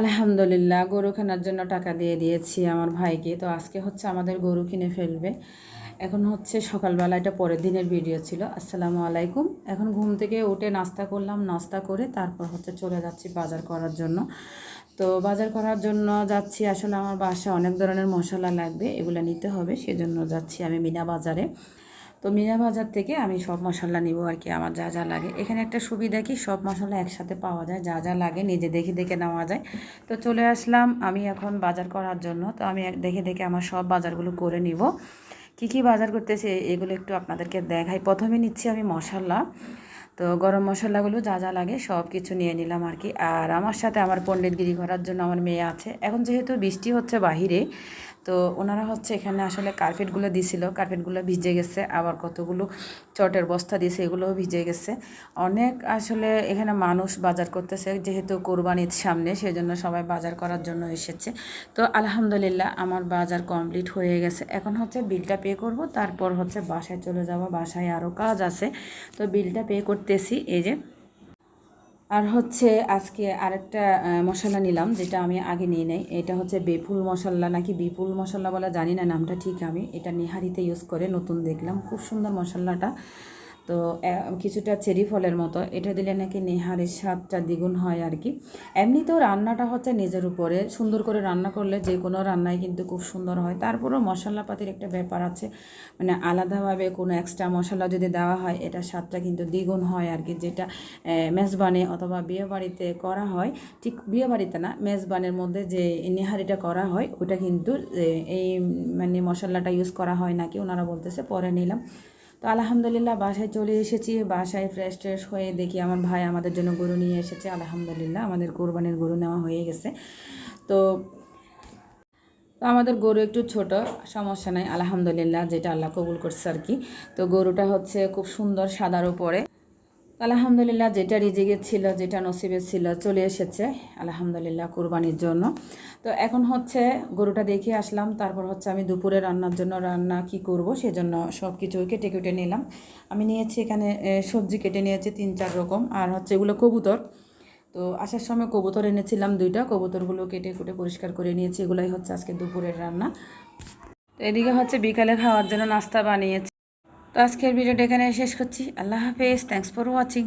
আলহামদুলিল্লাহ, গরু কেনার জন্য টাকা দিয়ে দিয়েছি আমার ভাইকে। তো আজকে হচ্ছে আমাদের গরু কিনে ফেলবে। এখন হচ্ছে সকালবেলা এটা পরের দিনের ভিডিও ছিল। আসসালামু আলাইকুম। এখন ঘুম থেকে উঠে নাস্তা করলাম, নাস্তা করে তারপর হচ্ছে চলে যাচ্ছি বাজার করার জন্য। তো বাজার করার জন্য যাচ্ছি, আসলে আমার বাসায় অনেক ধরনের মশলা লাগবে, এগুলো নিতে হবে। সেজন্য যাচ্ছি আমি মিনা বাজারে। তো মিনা বাজার থেকে আমি সব মশলা নিব আর কি, আমার যা যা লাগে। এখানে একটা সুবিধা কি, সব মশলা একসাথে পাওয়া যায়, যা যা লাগে নিজে দেখে দেখে নেওয়া যায়। তো চলে আসলাম আমি এখন বাজার করার জন্য, তো আমি দেখে দেখে আমার সব বাজারগুলো করে নিব। কি কি বাজার করতেছে, এগুলো একটু আপনাদেরকে দেখাই। প্রথমে নিচ্ছি আমি মশলা। তো গরম মশলাগুলো যা যা লাগে সব কিছু নিয়ে নিলাম আর কি। আর আমার সাথে আমার পণ্ডিতগিরি করার জন্য আমার মেয়ে আছে। এখন যেহেতু বৃষ্টি হচ্ছে বাহিরে তো ওনারা হচ্ছে এখানে আসলে কার্পেটগুলো দিছিল কার্পেটগুলো ভিজে গেছে, আবার কতগুলো চটের বস্তা দিয়েছে, এগুলোও ভিজে গেছে। অনেক আসলে এখানে মানুষ বাজার করতেছে, যেহেতু কোরবানির সামনে, সেজন্য সবাই বাজার করার জন্য এসেছে। তো আলহামদুলিল্লাহ আমার বাজার কমপ্লিট হয়ে গেছে। এখন হচ্ছে বিলটা পে করব, তারপর হচ্ছে বাসায় চলে যাব, বাসায় আরও কাজ আছে। তো বিলটা পে করতেছি, এই যে আর হচ্ছে আজকে আরেকটা মশলা নিলাম, যেটা আমি আগে নিয়ে নেই। এটা হচ্ছে বেফুল মশলা, নাকি বিপুল মশলা বলা জানি না, নামটা ঠিক আমি। এটা নিহারিতে ইউজ করে নতুন দেখলাম। খুব সুন্দর মশলাটা। তো কিছুটা চেরি ফলের মতো। এটা দিলে নাকি নেহারের স্বাদটা দ্বিগুণ হয় আর কি। এমনিতেও রান্নাটা হচ্ছে নিজের উপরে। সুন্দর করে রান্না করলে যে কোনো রান্নাই কিন্তু খুব সুন্দর হয়। তারপরেও মশলাপাতির একটা ব্যাপার আছে। মানে আলাদাভাবে কোনো এক্সট্রা মশলা যদি দেওয়া হয়, এটা স্বাদটা কিন্তু দ্বিগুণ হয় আর কি। যেটা মেজবানে অথবা বিয়েবাড়িতে করা হয়, ঠিক বিয়ে বাড়িতে না, মেজবানের মধ্যে যে নেহারিটা করা হয়, ওটা কিন্তু এই মানে মশলাটা ইউজ করা হয় নাকি, ওনারা বলতেছে, পরে নিলাম। তো আলহামদুলিল্লাহ, বাসায় চলে এসেছি। বাসায় ফ্রেশ ট্রেশ হয়ে দেখি আমার ভাই আমাদের জন্য গরু নিয়ে এসেছে। আলহামদুলিল্লাহ, আমাদের কোরবানির গরু নেওয়া হয়ে গেছে। তো তো আমাদের গরু একটু ছোট, সমস্যা নাই, আলহামদুলিল্লাহ, যেটা আল্লাহ কবুল করছে আর কি। তো গরুটা হচ্ছে খুব সুন্দর সাদার উপরে। আলহামদুলিল্লাহ যেটা রিজিকে ছিল, যেটা নসিবে ছিল চলে এসেছে। আলহামদুলিল্লাহ কুরবানির জন্য। তো এখন হচ্ছে গরুটা দেখে আসলাম, তারপর হচ্ছে আমি দুপুরে রান্নার জন্য রান্না কি করব সেজন্য সব কিছু কেটে কেটে নিলাম। আমি নিয়েছি এখানে সবজি কেটে নিয়েছি তিন, চার রকম। আর হচ্ছে এগুলো কবুতর। তো আসার সময় কবুতর এনেছিলাম দুইটা, কবুতরগুলো কেটে কুটে পরিষ্কার করে নিয়েছি। এগুলাই হচ্ছে আজকে দুপুরের রান্না। তো এদিকে হচ্ছে বিকালে খাওয়ার জন্য নাস্তা বানিয়েছি। তো আজকের ভিডিওটা এখানে শেষ করছি। আল্লাহ হাফেজ। Thanks for watching